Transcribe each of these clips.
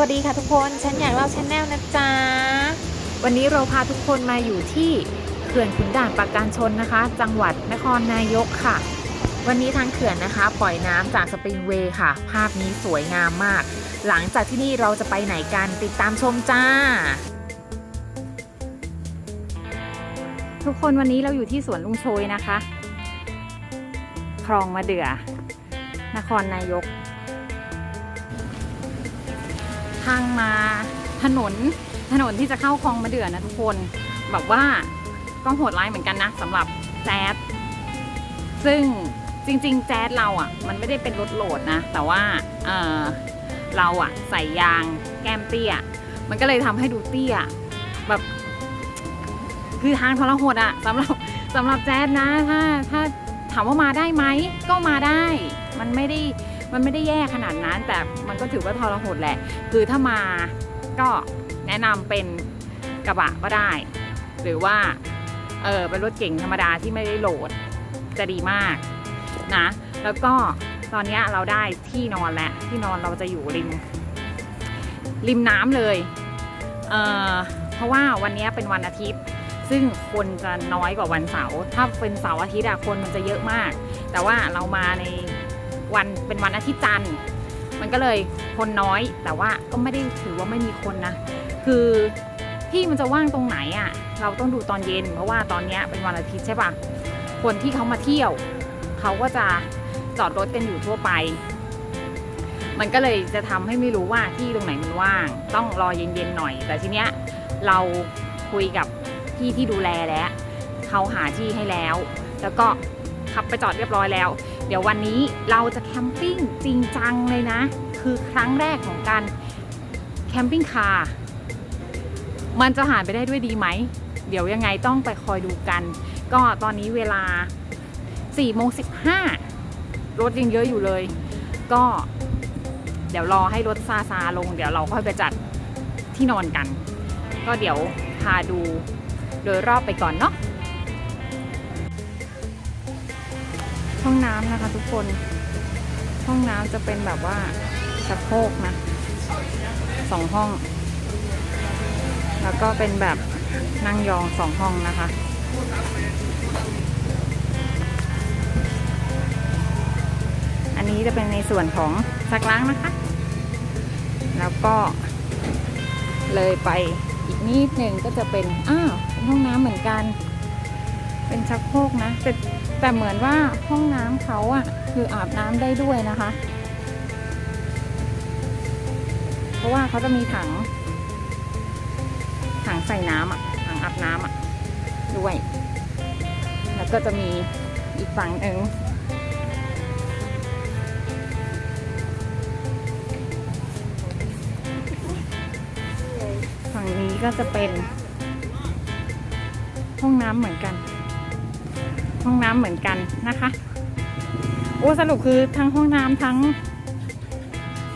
วัสดีค่ะทุกคนฉันอยากเล่าชแนลนะจ๊ะ วันนี้เราพาทุกคนมาอยู่ที่เขื่อนขุนด่านปราการชนนะคะ จังหวัดนครนายกค่ะ วันนี้ทางเขื่อนนะคะ ปล่อยน้ำจากสปริงเวย์ค่ะ ภาพนี้สวยงามมาก หลังจากที่นี่เราจะไปไหนกันติดตามชมจ้า ทุกคนวันนี้เราอยู่ที่สวนลุงโชยนะคะ คลองมะเดื่อนครนายก ทางมาถนนถนนที่จะเข้าคลองมะเดื่อนะทุกคน แบบว่าก็โหดร้ายเหมือนกันนะสำหรับแจ๊สซึ่งจริง ๆ แจ๊สเราอะ่ะ มันไม่ได้เป็นรถโหลดนะ แต่ว่าเออเราอะ่ะ ใส่ยางแก้มเตี้ย มันก็เลยทำให้ดูเตี้ย แบบ คือทางทรหดอะสำหรับสำหรับแจ๊สนะ ถ้าถ้าถามว่ามาได้ไหมก็มาได้ มันไม่ได้ มันไม่ได้แย่ขนาดนั้น แต่มันก็ถือว่าทรหดแหละ คือถ้ามาก็แนะนำเป็นกระบะก็ได้ หรือว่าเออเป็นรถเก่งธรรมดาที่ไม่ได้โหลดจะดีมากนะ แล้วก็ตอนเนี้ยเราได้ที่นอนแล้วที่นอนเราจะอยู่ริม ริมน้ำเลยเออเพราะว่าวันเนี้ยเป็นวันอาทิตย์ ซึ่งคนจะน้อยกว่าวันเสาร์ถ้าเป็นเสาร์อาทิตย์อะคนมันจะเยอะมาก แต่ว่าเรามาใน วันเป็นวันอาทิตย์จันทร์มันก็เลยคนน้อยแต่ว่าก็ไม่ได้ถือว่าไม่มีคนนะ คือที่มันจะว่างตรงไหนอะเราต้องดูตอนเย็น เพราะว่าตอนนี้เป็นวันอาทิตย์ใช่ปะคนที่เขามาเที่ยว เขาก็จะจอดรถกันอยู่ทั่วไป มันก็เลยจะทำให้ไม่รู้ว่าที่ตรงไหนมันว่าง ต้องรอเย็นๆหน่อย แต่ทีเนี้ยเราคุยกับพี่ที่ดูแลแล้วเขาหาที่ให้แล้ว แล้วก็ ขับไปจอดเรียบร้อยแล้ว เดี๋ยววันนี้เราจะแคมปิ้งจริงจังเลยนะ คือครั้งแรกของการแคมปิ้งคาร์มันจะหานไปได้ด้วยดีไหม เดี๋ยวยังไงต้องไปคอยดูกัน ก็ตอนนี้เวลา4โมง15 รถยังเยอะอยู่เลย ก็เดี๋ยวรอให้รถซาซาลง เดี๋ยวเราค่อยไปจัดที่นอนกัน ก็เดี๋ยวพาดูโดยรอบไปก่อนเนาะ ห้องน้ำนะคะ ทุกคน ห้องน้ำจะเป็นแบบว่าชักโครกนะสองห้อง แล้วก็เป็นแบบนั่งยองสองห้องนะคะ อันนี้จะเป็นในส่วนของซักล้างนะคะ แล้วก็เลยไปอีกนิดหนึ่งก็จะเป็น อ้าวเป็นห้องน้ำเหมือนกัน เป็นชักโครกนะแต่ แต่เหมือนว่าห้องน้ำเขาอะคืออาบน้ำได้ด้วยนะคะ เพราะว่าเขาจะมีถัง ถังใส่น้ำอะถังอาบน้ำอะด้วย แล้วก็จะมีอีกฝั่งหนึ่งฝั่งนี้ก็จะเป็นห้องน้ำเหมือนกัน ห้องน้ำเหมือนกันนะคะโอ้สรุปคือทั้งห้องน้ำทั้ง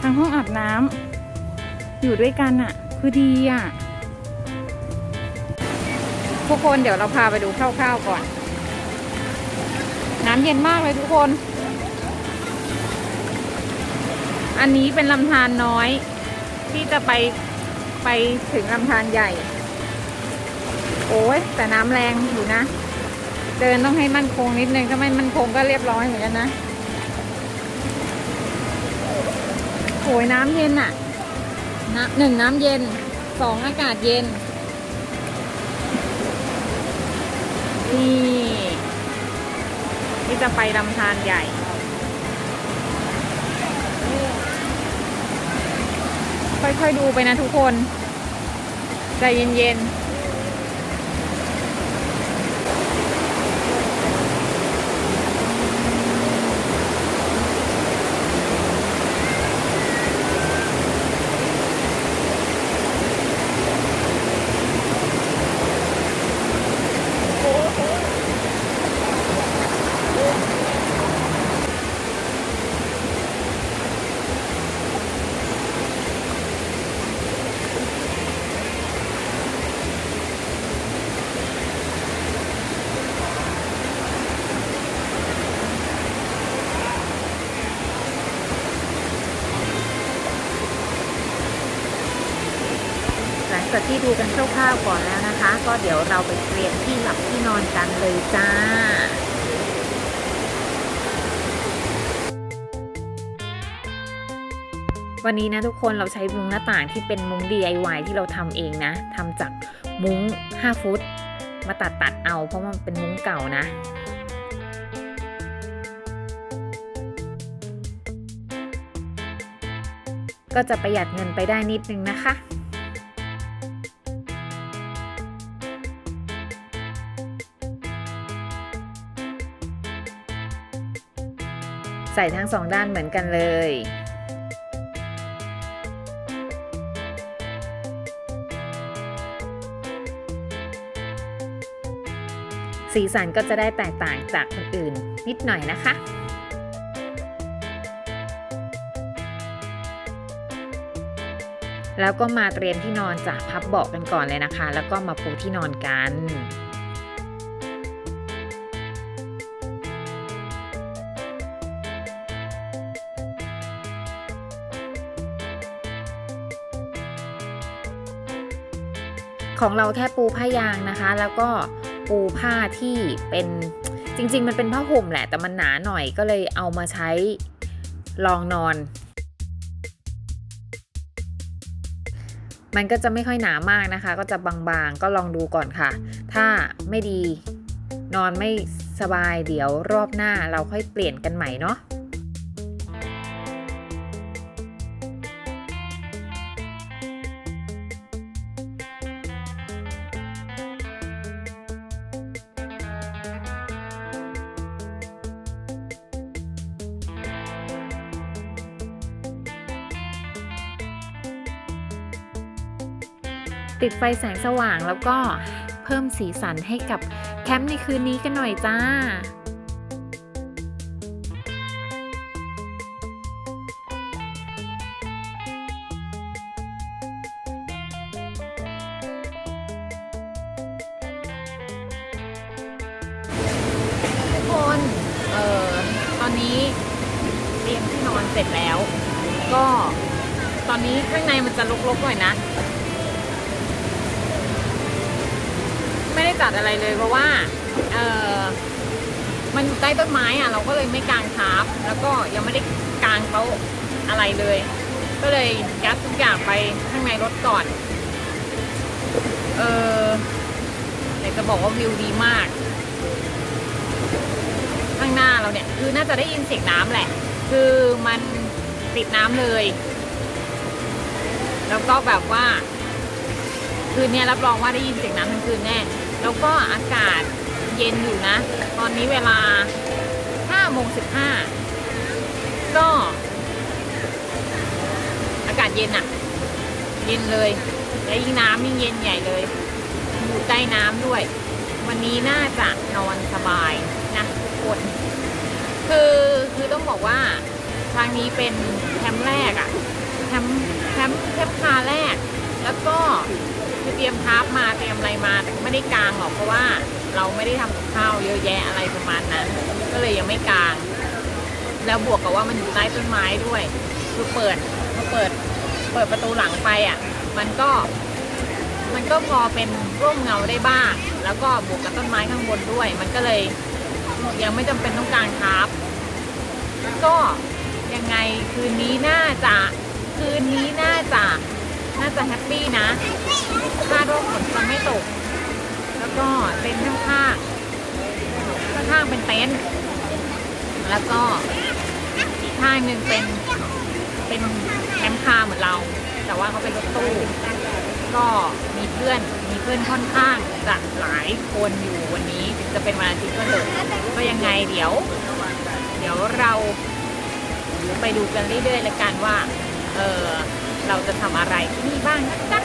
ทั้งห้องอาบน้ำอยู่ด้วยกันอะคือดีอะทุกคนเดี๋ยวเราพาไปดูคร่าวๆก่อน น้ำเย็นมากเลยทุกคน อันนี้เป็นลำธารน้อย ที่จะไปไปถึงลำธารใหญ่ โอ้ยแต่น้ำแรงอยู่นะ เดินต้องให้มั่นคงนิดนึง ถ้าไม่มั่นคงก็เรียบร้อยเหมือนกันนะโอ้ยน้ำเย็นอะนะหนึ่งน้ำเย็นสองอากาศเย็น นี่ที่จะไปลำธารใหญ่ค่อยๆดูไปนะทุกคน ใจเย็นๆ กันคร่าวก่อนแล้วนะคะ ก็เดี๋ยวเราไปเตรียมที่หลับที่นอนกันเลยจ้าวันนี้นะทุกคนเราใช้มุ้งหน้าต่างที่เป็นมุ้ง DIY ที่เราทำเองนะทำจากมุ้ง 5 ฟุต มาตัดตัดเอาเพราะมันเป็นมุ้งเก่านะก็จะประหยัดเงินไปได้นิดนึงนะคะ ส่ทั้งสองด้านเหมือนกันเลย สีสันก็จะได้แตกต่างจากคนอื่นนิดหน่อยนะคะแล้วก็มาเตรียมที่นอนจากพับเบาะกันก่อนเลยนะคะ แล้วก็มาปูที่นอนกัน ของเราแค่ปูผ้ายางนะคะ แล้วก็ปูผ้าที่เป็นจริง ๆ มันเป็นผ้าห่มแหละแต่มันหนาหน่อยก็เลยเอามาใช้รองนอน มันก็จะไม่ค่อยหนามากนะคะ ก็จะบางๆก็ลองดูก่อนค่ะ ถ้าไม่ดีนอนไม่สบายเดี๋ยวรอบหน้าเราค่อยเปลี่ยนกันใหม่เนาะ ติดไฟแสงสว่างแล้วก็เพิ่มสีสันให้กับแคมป์ในคืนนี้กันหน่อยจ้า อะไรเลยเพราะว่าเออมันอยู่ใต้ต้นไม้อะเราก็เลยไม่กางทาร์ปแล้วก็ยังไม่ได้กางโต๊ะอะไรเลย ก็เลยยัดทุกอย่างไปข้างในรถก่อนเอออยากจะบอกว่าวิวดีมาก ข้างหน้าเราเนี่ย คือน่าจะได้ยินเสียงน้ำแหละ คือมันติดน้ำเลย แล้วก็แบบว่า คืนเนี้ยรับรองว่าได้ยินเสียงน้ำทั้งคืนแน่ แล้วก็อากาศเย็นอยู่นะ ตอนนี้เวลา5โมง15 ก็ อากาศเย็นอะเย็นเลย และยิ่งน้ำยิ่งเย็นใหญ่เลยอยู่ใกล้น้ำด้วย วันนี้น่าจะนอนสบายนะทุกคนคือคือต้องบอกว่าทางนี้เป็นแคมป์แรกอะแคมป์แคมป์แคมป์คาแรก แล้วก็ คือเตรียมทาร์ปมาเตรียมอะไรมาแต่ไม่ได้กางหรอกเพราะว่าเราไม่ได้ทำกับข้าวเยอะแยะอะไรประมาณนั้น ก็เลยยังไม่กาง แล้วบวกกับว่ามันอยู่ใต้ต้นไม้ด้วยคือเปิดพอเปิดเปิดประตูหลังไปอะ มันก็ มันก็พอเป็นร่มเงาได้บ้าง แล้วก็บวกกับต้นไม้ข้างบนด้วย มันก็เลยยังไม่จำเป็นต้องกางทับก็ยังไงคืนนี้น่าจะคืนนี้น่าจะน่าจะแฮปปี้นะ คาดว่าฝนจะไม่ตก แล้วก็เต็นท์ข้างๆข้างๆเป็นเต็นท์แล้วก็อีกข้างหนึ่งเป็นเป็นแคมป์คาร์เหมือนเรา แต่ว่าเขาเป็นรถตู้ก็มีเพื่อนมีเพื่อนค่อนข้างจะหลายคนอยู่วันนี้ถึงจะเป็นวันอาทิตย์ก็เถอะก็ยังไงเดี๋ยว เดี๋ยวเราไปดูกันเรื่อยๆแล้วกันว่า เออเราจะทำอะไรที่นี่บ้างนะจ๊ะ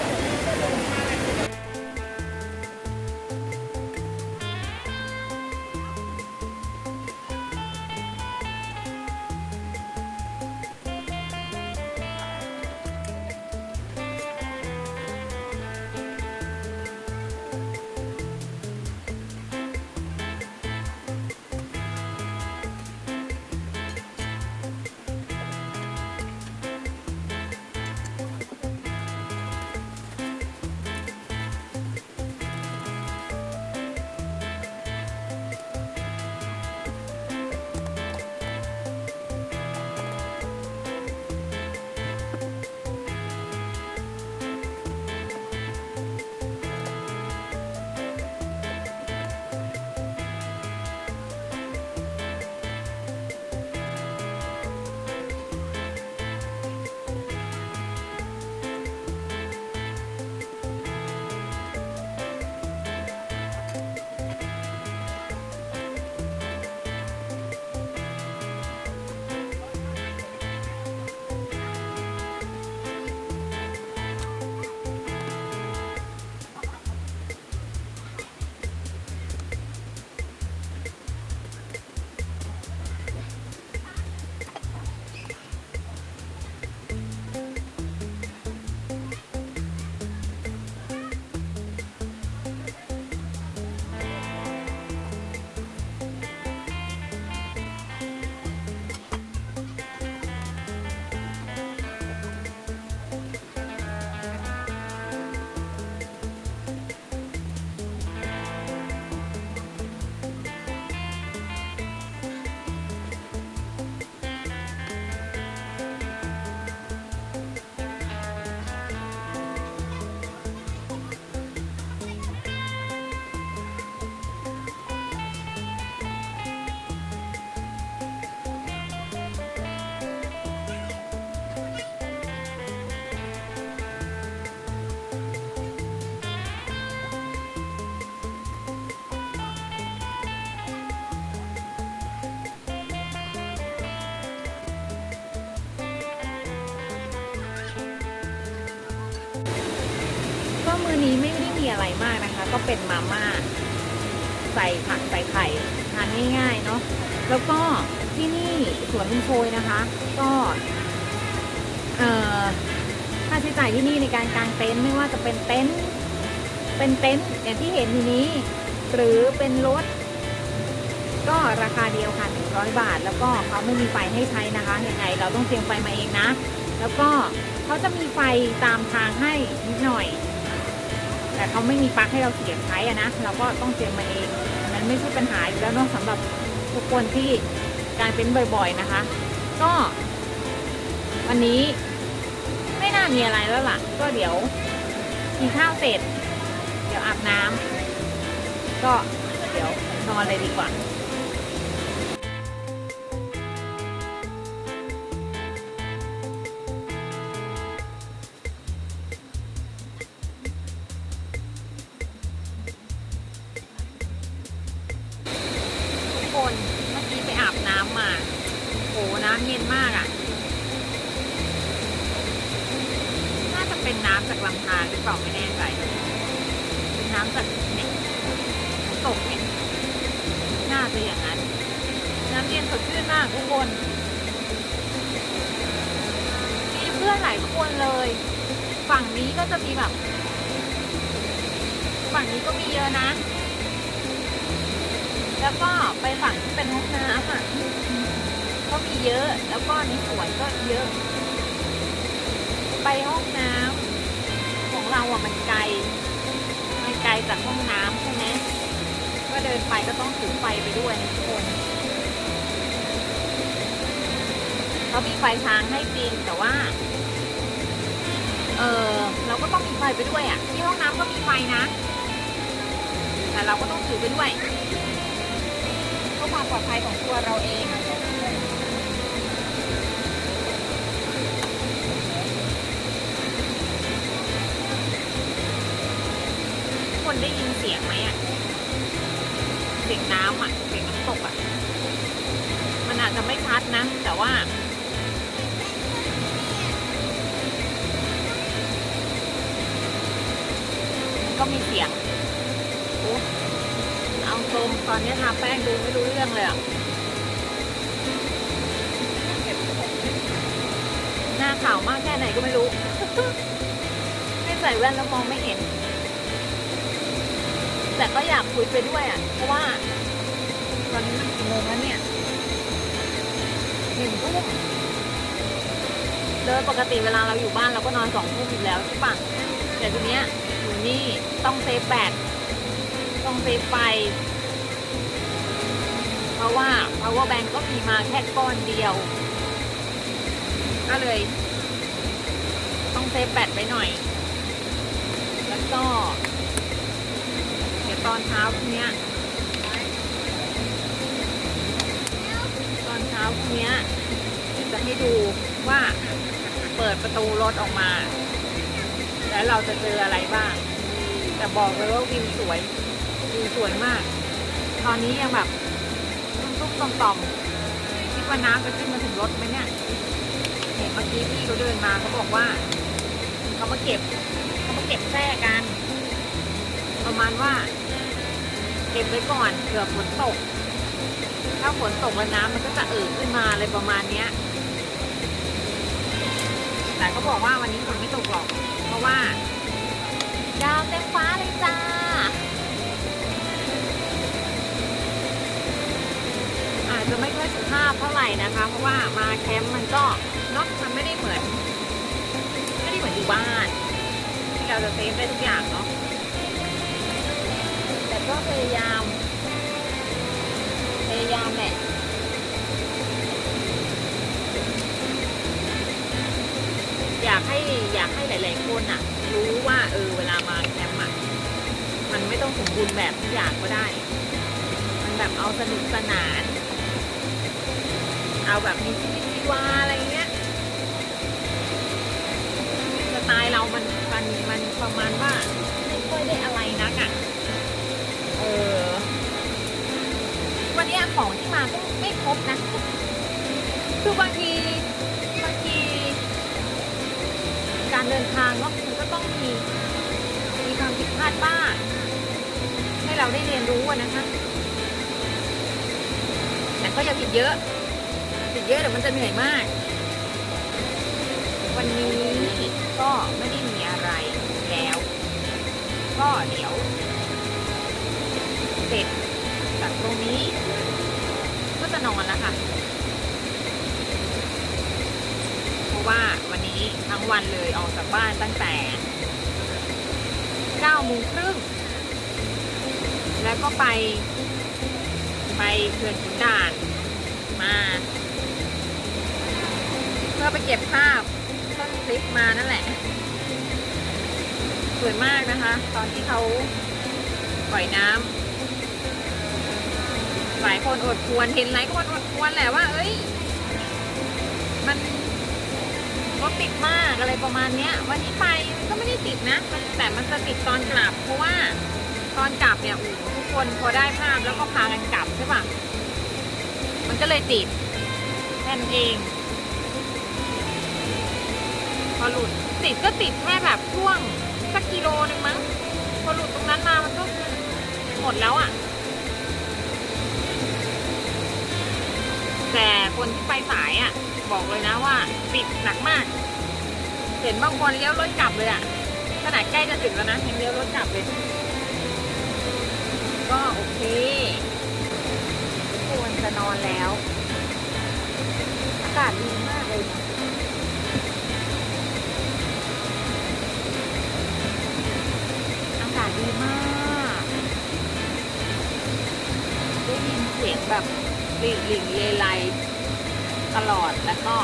วันนี้ไม่ได้มีอะไรมากนะคะ ก็เป็นมาม่าใส่ผักใส่ไข่ทานง่ายๆเนาะแล้วก็ที่นี่สวนลุงโชยนะคะ ก็เอ่อค่าใช้จ่ายที่นี่ในการกางเต็นท์ไม่ว่าจะเป็นเต็นท์เป็นเต็นท์อย่างที่เห็นอยู่นี้ หรือเป็นรถ ก็ราคาเดียวค่ะ100 บาท แล้วก็เขาไม่มีไฟให้ใช้นะคะยังไง เราต้องเตรียมไฟมาเองนะ แล้วก็เขาจะมีไฟตามทางให้นิดหน่อย แต่เขาไม่มีปลั๊กให้เราเสียบใช้อะนะเราก็ต้องเตรียมมาเองอันนั้นไม่ใช่ปัญหาอยู่แล้วนอกสำหรับทุกคนที่การเป็นบ่อยๆนะคะ ก็ วันนี้ไม่น่ามีอะไรแล้วล่ะ ก็เดี๋ยวกินข้าวเสร็จ เดี๋ยวอาบน้ำก็เดี๋ยวนอนเลยดีกว่า เยอะ แล้วก็ในสวนก็เยอะ ไปห้องน้ำของเราอะมันไกล มันไกลจากห้องน้ำใช่ไหมก็เดินไปก็ต้องถือไฟไปด้วยนะทุกคนเขามีไฟทางให้จริงแต่ว่า เออเราก็ต้องมีไฟไปด้วยอะ ที่ห้องน้ำก็มีไฟนะ แต่เราก็ต้องถือไปด้วยเพื่อความปลอดภัยของตัวเราเอง สียงไหมอะเสียงน้ำอะเสียงน้ำตกอะมันอาจจะไม่ชัดนะ แต่ว่า ก็มีเสียงโอ้เอาตรงตอนนี้ทาแป้งดูไม่รู้เรื่องเลยอะหน้าขาวมากแค่ไหนก็ไม่รู้ ไม่ใส่แว่นแล้วมองไม่เห็น แต่ก็อยากคุยไปด้วยอะ เพราะว่าตอนนี้มันกี่โมงแล้วเนี่ยหนึ่งทุ่มโดยปกติเวลาเราอยู่บ้านเราก็นอนสองทุ่มอยู่แล้วใช่ปะแต่ทีเนี้ยอยู่นี่ต้องเซฟแบตต้องเซฟไฟเพราะว่า power bank ก็มีมาแค่ก้อนเดียว ก็เลย ต้องเซฟแบตไปหน่อย แล้วก็ ตอนเช้าพรุ่งเนี้ยตอนเช้าพรุ่งเนี้ยจะให้ดูว่าเปิดประตูรถออกมา แล้วเราจะเจออะไรบ้าง แต่บอกเลยว่าวิวสวยวิวสวยมาก ตอนนี้ยังแบบตุ้มๆต่อมๆคิดว่าน้ำจะขึ้นมาถึงรถไหมเนี่ยเห็นเมื่อกี้พี่เขาเดินมาเขาบอกว่าเขามาเก็บเขามาเก็บแท้กัน ประมาณว่า ก็บไว้ก่อนเผื่อฝนตก ถ้าฝนตกแล้วน้ำมันก็จะเอ่อขึ้นมาอะไรประมาณเนี้ย แต่เขาบอกว่าวันนี้ฝนไม่ตกหรอก เพราะว่า ดาวเต็มฟ้าเลยจ้าอาจจะไม่ค่อยสุภาพเท่าไหร่นะคะ เพราะว่ามาแคมป์มันก็เนอะมันไม่ได้เหมือน ไม่ได้เหมือนอยู่บ้านที่เราจะเซฟได้ทุกอย่างเนาะ ก็พยายาม พยายามแหละอยากให้อยากให้หลาย ๆ คนอะรู้ว่าเออเวลามาแคมป์อะมันไม่ต้องสมบูรณ์แบบทุกอย่างก็ได้ มันแบบเอาสนุกสนาน เอาแบบมีชีวิตชีวาอะไรเงี้ยสไตล์เรามันมันมันประมาณว่าไม่ค่อยได้อะไร ออวันนี้ของที่มาก็ไม่ครบนะ คือบางทีบางที การเดินทางเนาะมันก็ต้องมีมีความผิดพลาดบ้างให้เราได้เรียนรู้นะคะ แต่ก็อย่าผิดเยอะ ผิดเยอะเดี๋ยวมันจะเหนื่อยมาก วันนี้ก็ไม่ได้มีอะไรแล้ว ก็เดี๋ยว เสร็จจากตรงนี้ ก็จะนอนแล้วค่ะ เพราะว่าวันนี้ทั้งวันเลยออกจากบ้านตั้งแต่9โมงครึ่ง แล้วก็ไป ไปเขื่อนขุนด่านมา เพื่อไปเก็บภาพต้นคลิปมานั่นแหละสวยมากนะคะ ตอนที่เขาปล่อยน้ำ ลายคนอดควรเห็นหลายคนอดควรแหละว่า เอ้ย มันรถติดมากอะไรประมาณเนี้ย วันนี้ไปมันก็ไม่ได้ติดนะมันแต่มันจะติดตอนกลับ เพราะว่าตอนกลับเนี่ยอ้โหทุกคนพอได้ภาพแล้วก็พากันกลับใช่ปะมันก็เลยติดแค่นั้นเอง พอหลุดติดก็ติดแค่แบบช่วงสักกิโลหนึ่งมั้ง พอหลุดตรงนั้นมามันก็หมดแล้วอะ่ะ แต่คนที่ไปสายอะ่ะ บอกเลยนะว่าติดหนักมาก เห็นบางคนเลี้ยวรถกลับเลยอะ่ะขนาดใกล้จะถึงแล้วนะยังเลี้ยวรถกลับเลย ก็โอเคควรจะนอนแล้วอากาศดีมากเลยอากาศดีมาก ได้ยินเสียงแบบ หลิงหลิงเลไลตลอดแล้วก็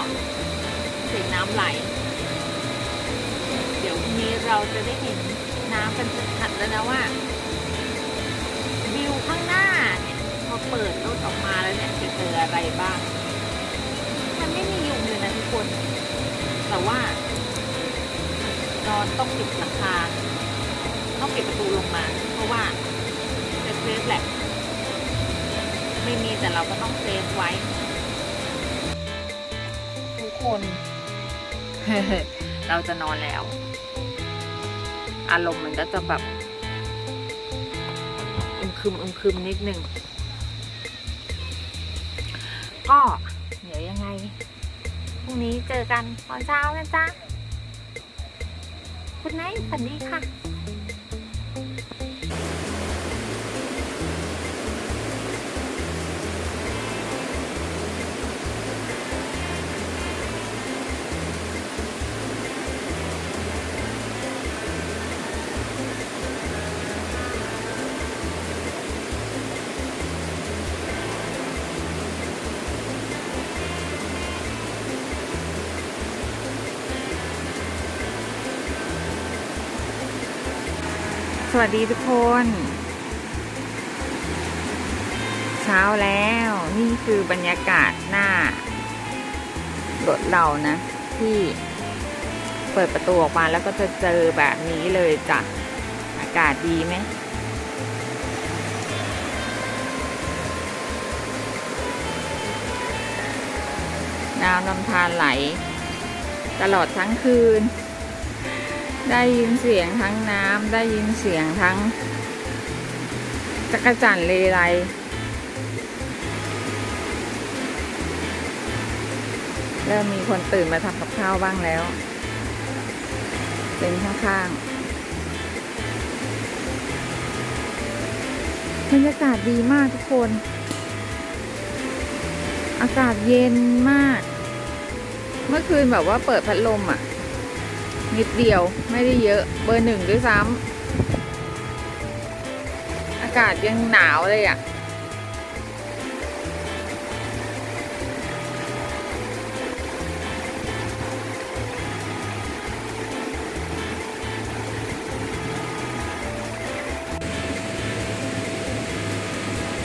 เสียงน้ำไหล เดี๋ยวพรุ่งนี้เราจะได้เห็นน้ำกันชัดแล้วนะว่าวิวข้างหน้าเนี่ยพอเปิดรถออกมาแล้วเนี่ยจะเจออะไรบ้าง มันไม่มียุงเลยนะทุกคน แต่ว่านอนต้องปิดหลังคา ต้องปิดประตูลงมา เพราะว่าจะเซฟแหละ ไม่มีแต่เราก็ต้องเซฟไว้ ทุกคน เราจะนอนแล้ว อารมณ์มันก็จะแบบอึมครึมอึมครึมนิดนึงก็เดี๋ยวยังไงพรุ่งนี้เจอกันตอนเช้านะจ๊ะคุณไนท์ฝันดีค่ะ วัสดีทุกคน เช้าแล้วนี่คือบรรยากาศหน้ารถเรานะ ที่เปิดประตูออกมาแล้วก็จะเจอแบบนี้เลยจ้ะ อากาศดีไหมน้ำลำธารไหล ตลอดทั้งคืน ได้ยินเสียงทั้งน้ำได้ยินเสียงทั้งจักรจั่นเลไลเริ่มมีคนตื่นมาทำกับข้าวบ้างแล้ว เป็นข้างๆบรรยากาศดีมากทุกคน อากาศเย็นมาก เมื่อคืนแบบว่าเปิดพัดลมอะ นิดเดียวไม่ได้เยอะเบอร์หนึ่งด้วยซ้ำอากาศยังหนาวเลยอะ่ะ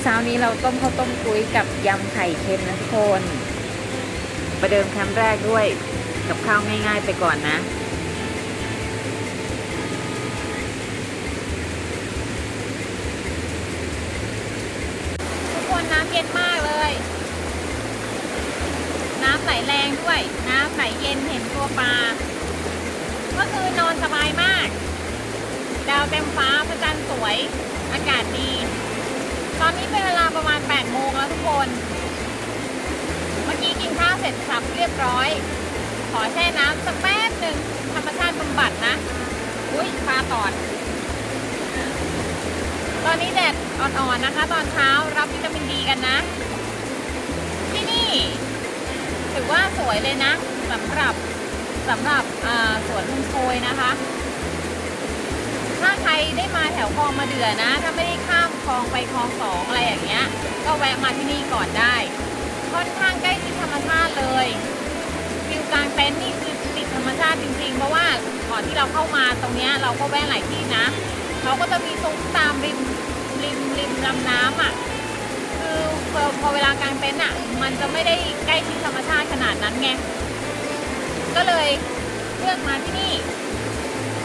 เช้านี้เราต้มข้าวต้มกุ้ยกับยำไข่เค็มนะทุกคน ประเดิมแคมป์แรกด้วย กับข้าวง่ายๆไปก่อนนะ ทุกคนน้ำเย็นมากเลย น้ำไหลแรงด้วย น้ำไหลเย็นเห็นตัวปลาเมื่อคืนนอนสบายมาก ดาวเต็มฟ้าพระจันทร์สวย อากาศดี ตอนนี้เป็นเวลาประมาณ8โมงแล้วทุกคน เมื่อกี้กินข้าวเสร็จสับเรียบร้อย ขอแช่น้ำสักแป๊บหนึ่งธรรมชาติบำบัดนะ อุ้ยปลาตอด ตอนนี้แดดอ่อนๆนะคะ ตอนเช้ารับวิตามินดีกันนะ ที่นี่ถือว่าสวยเลยนะสำหรับสำหรับสวนลุงโชยนะคะ ถ้าใครได้มาแถวคลองมาเดือนะ ถ้าไม่ได้ข้ามคลองไปคลองสองอะไรอย่างเงี้ย ก็แวะมาที่นี่ก่อนได้ ค่อนข้างใกล้ชิดธรรมชาติเลยวิวกลางเต็นท์นี่คือติดธรรมชาติจริงๆ เพราะว่าก่อนที่เราเข้ามาตรงเนี้ยเราก็แวะหลายที่นะ เขาก็จะมีซุ้มตามริม ริมลำน้ำอะคือพอพอเวลากลางเต็นท์อะ มันจะไม่ได้ใกล้ชิดธรรมชาติขนาดนั้นไง ก็เลยเลือกมาที่นี่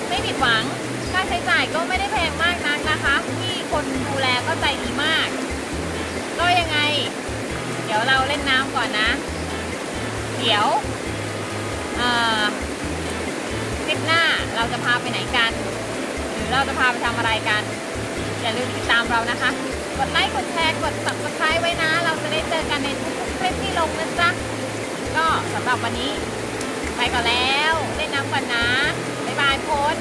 ไม่ผิดหวัง ค่าใช้จ่ายก็ไม่ได้แพงมากนักนะคะ ที่คนดูแลก็ใจดีมาก ก็ยังไง เดี๋ยวเราเล่นน้ำก่อนนะ เดี๋ยวคลิปหน้าเราจะพาไปไหนกัน หรือเราจะพาไปทำอะไรกัน อย่าลืมติดตามเรานะคะ กดไลค์ กดแชร์ กด subscribe ไว้นะ เราจะได้เจอกันในทุกคลิปที่ลงนะจ๊ะ ก็สำหรับวันนี้ ไปก่อนแล้ว ได้น้ำก่อนนะ บ๊ายบายพน